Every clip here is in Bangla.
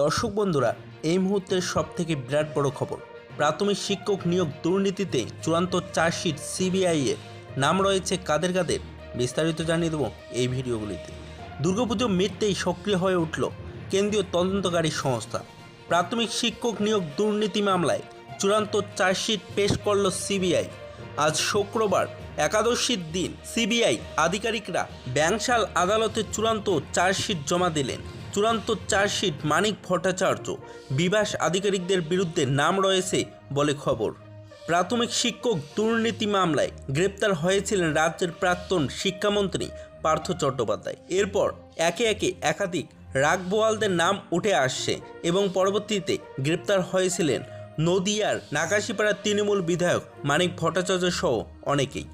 দর্শক বন্ধুরা, এই মুহূর্তের সব থেকে বিরাট বড় খবর। প্রাথমিক শিক্ষক নিয়োগ দুর্নীতিতে চূড়ান্ত চার্জশিট সিবিআই এর নাম রয়েছে কাদের কাদের? বিস্তারিত জানিয়ে দেবো এই ভিডিওগুলিতে। দুর্গাপুজো মিটতেই সক্রিয় হয়ে উঠল কেন্দ্রীয় তদন্তকারী সংস্থা। প্রাথমিক শিক্ষক নিয়োগ দুর্নীতি মামলায় চূড়ান্ত চার্জশিট পেশ করল সিবিআই। আজ শুক্রবার, একাদশীর দিন সিবিআই আধিকারিকরা ব্যাংশাল আদালতে চূড়ান্ত চার্জশিট জমা দিলেন। চূড়ান্ত চার্জশিট মানিক ভট্টাচার্য। বিভাস আধিকারিকদের বিরুদ্ধে নাম রয়েছে বলে খবর। প্রাথমিক শিক্ষক দুর্নীতি মামলায় গ্রেপ্তার হয়েছিলেন রাজ্যের প্রাক্তন শিক্ষামন্ত্রী পার্থ চট্টোপাধ্যায়। এরপর একে একে একাধিক রাগবোয়ালদের নাম উঠে আসছে এবং পরবর্তীতে গ্রেপ্তার হয়েছিলেন নদিয়ার নাকাশিপাড়ার তৃণমূল বিধায়ক মানিক ভট্টাচার্য সহ অনেকেই।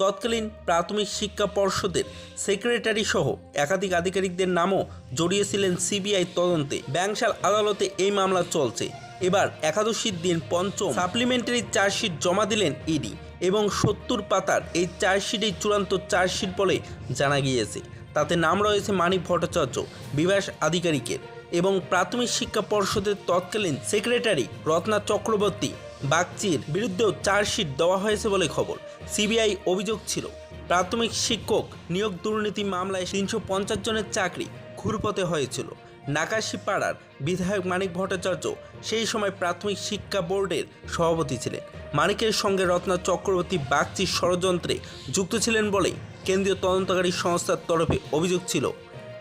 তৎকালীন প্রাথমিক শিক্ষা পর্ষদের সেক্রেটারি সহ একাধিক আধিকারিকদের নামও জড়িয়েছিলেন সিবিআই তদন্তে। ব্যাংশাল আদালতে এই মামলা চলছে। এবার একাদশীর দিন পঞ্চম সাপ্লিমেন্টারি চার্জশিট জমা দিলেন ইডি এবং সত্তর পাতার এই চার্জশিটেই চূড়ান্ত চার্জশিট বলে জানা গিয়েছে। তাতে নাম রয়েছে মানিক ভট্টাচার্য, বিভাস আধিকারিকের এবং প্রাথমিক শিক্ষা পর্ষদের তৎকালীন সেক্রেটারি রত্না চক্রবর্তী বাগচির বিরুদ্ধেও চার্জশিট দেওয়া হয়েছে বলে খবর। সিবিআই অভিযোগ ছিল, প্রাথমিক শিক্ষক নিয়োগ দুর্নীতি মামলায় তিনশো পঞ্চাশ জনের চাকরি ঘুরপথে হয়েছিল। নাকাশিপাড়ার বিধায়ক মানিক ভট্টাচার্য সেই সময় প্রাথমিক শিক্ষা বোর্ডের সভাপতি ছিলেন। মানিকের সঙ্গে রত্না চক্রবর্তী বাগচির ষড়যন্ত্রে যুক্ত ছিলেন বলে কেন্দ্রীয় তদন্তকারী সংস্থার তরফে অভিযোগ ছিল।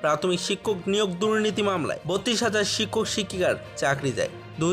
প্রাথমিক শিক্ষক নিয়োগ দুর্নীতি মামলায় বত্রিশ হাজার শিক্ষক শিক্ষিকার চাকরি যায় দু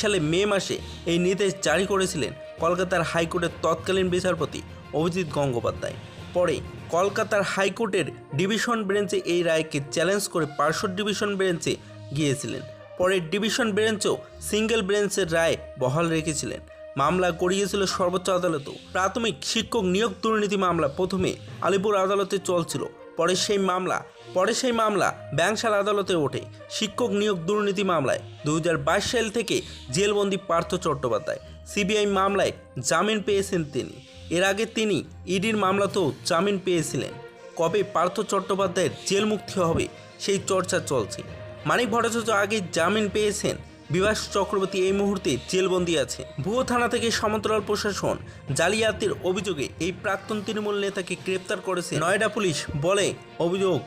সালে মে মাসে এই নির্দেশ জারি করেছিলেন কলকাতার হাইকোর্টের তৎকালীন বিচারপতি অভিজিৎ গঙ্গোপাধ্যায়। পরে কলকাতার হাইকোর্টের ডিভিশন বেঞ্চে এই রায়কে চ্যালেঞ্জ করে পার্শ্বদ ডিভিশন বেঞ্চে গিয়েছিলেন। পরে ডিভিশন বেঞ্চও সিঙ্গেল বেঞ্চের রায় বহাল রেখেছিলেন। মামলা গড়িয়েছিল সর্বোচ্চ আদালতও। প্রাথমিক শিক্ষক নিয়োগ দুর্নীতি মামলা প্রথমে আলিপুর আদালতে চলছিল। পরে সেই মামলা, পরে সেই মামলা ব্যাংশাল আদালতে ওঠে। শিক্ষক নিয়োগ দুর্নীতি মামলায় দুই হাজার বাইশ সাল থেকে জেলবন্দি পার্থ চট্টোপাধ্যায়। সিবিআই মামলায় জামিন পেয়েছেন তিনি। এর আগে তিনি ইডির মামলাতেও জামিন পেয়েছিলেন। কবে পার্থ চট্টোপাধ্যায়ের জেল মুক্তি হবে সেই চর্চা চলছে। মানিক ভট্টাচার্য আগে জামিন পেয়েছেন বিভাস চক্রবর্তী এই মুহূর্তে জেলবন্দি আছে। ভুয়ো থানা থেকে সমান্তরাল প্রশাসন জালিয়াতির অভিযোগে এই প্রাক্তন তৃণমূল নেতাকে গ্রেপ্তার করেছে নয়ডা পুলিশ। বলে অভিযোগ।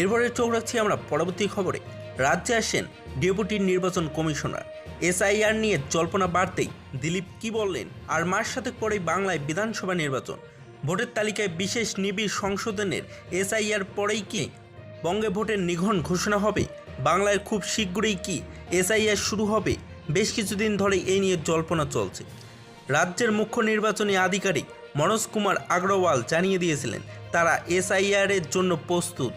এরপরে চোখ রাখছি আমরা পরবর্তী খবরে। রাজ্যে আসেন ডেপুটি নির্বাচন কমিশনার। এসআইআর নিয়ে জল্পনা বাড়তেই দিলীপ কি বললেন আর মাস সাথে পরেই বাংলায় বিধানসভা নির্বাচন। ভোটের তালিকায় বিশেষ নিবিড় সংশোধনের এসআইআর পরেই কি বঙ্গে ভোটের নিঘন ঘোষণা হবে? বাংলায় খুব শীঘ্রই কি এসআইআর শুরু হবে? বেশ কিছুদিন ধরে এই নিয়ে জল্পনা চলছে। রাজ্যের মুখ্য নির্বাচনী আধিকারিক মনোজ কুমার আগ্রওয়াল জানিয়ে দিয়েছিলেন, তারা এসআইআর এর জন্য প্রস্তুত।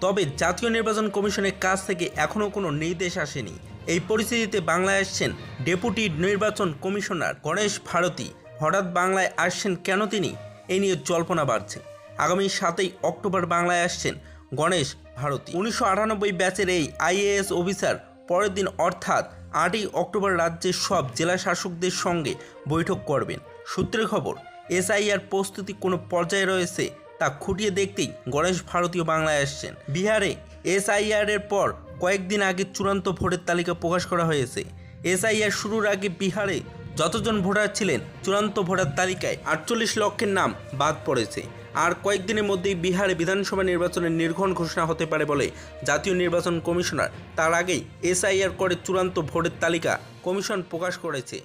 তবে জাতীয় নির্বাচন কমিশনের কাছ থেকে এখনও কোনো নির্দেশ আসেনি। এই পরিস্থিতিতে বাংলায় আসছেন ডেপুটি নির্বাচন কমিশনার গণেশ ভারতী। হঠাৎ বাংলায় আসছেন কেন তিনি? এই নিয়ে জল্পনা বাড়ছে। আগামী সাতই অক্টোবর বাংলায় আসছেন গণেশ ভারতী। উনিশশো আটানব্বই ব্যাচের এই আইএএস অফিসার পরের দিন অর্থাৎ আটই অক্টোবর রাজ্যের সব জেলা শাসকদের সঙ্গে বৈঠক করবেন। সূত্রের খবর, এসআইআর প্রস্তুতি কোনো পর্যায়ে রয়েছে তা খুঁটিয়ে দেখতেই গণেশ ভারতীয় বাংলায় আসছেন বিহারে এসআইআর এর পর কয়েকদিন আগে চূড়ান্ত ভোটের তালিকা প্রকাশ করা হয়েছে। এসআইআর শুরুর আগে বিহারে যতজন ভোটার ছিলেন চূড়ান্ত ভোটার তালিকায় আটচল্লিশ লক্ষের নাম বাদ পড়েছে। আর কয়েকদিনের মধ্যেই বিহারে বিধানসভা নির্বাচনের নির্ঘণ ঘোষণা হতে পারে বলে জাতীয় নির্বাচন কমিশনার তার আগেই এসআইআর করে চূড়ান্ত ভোটের তালিকা কমিশন প্রকাশ করেছে।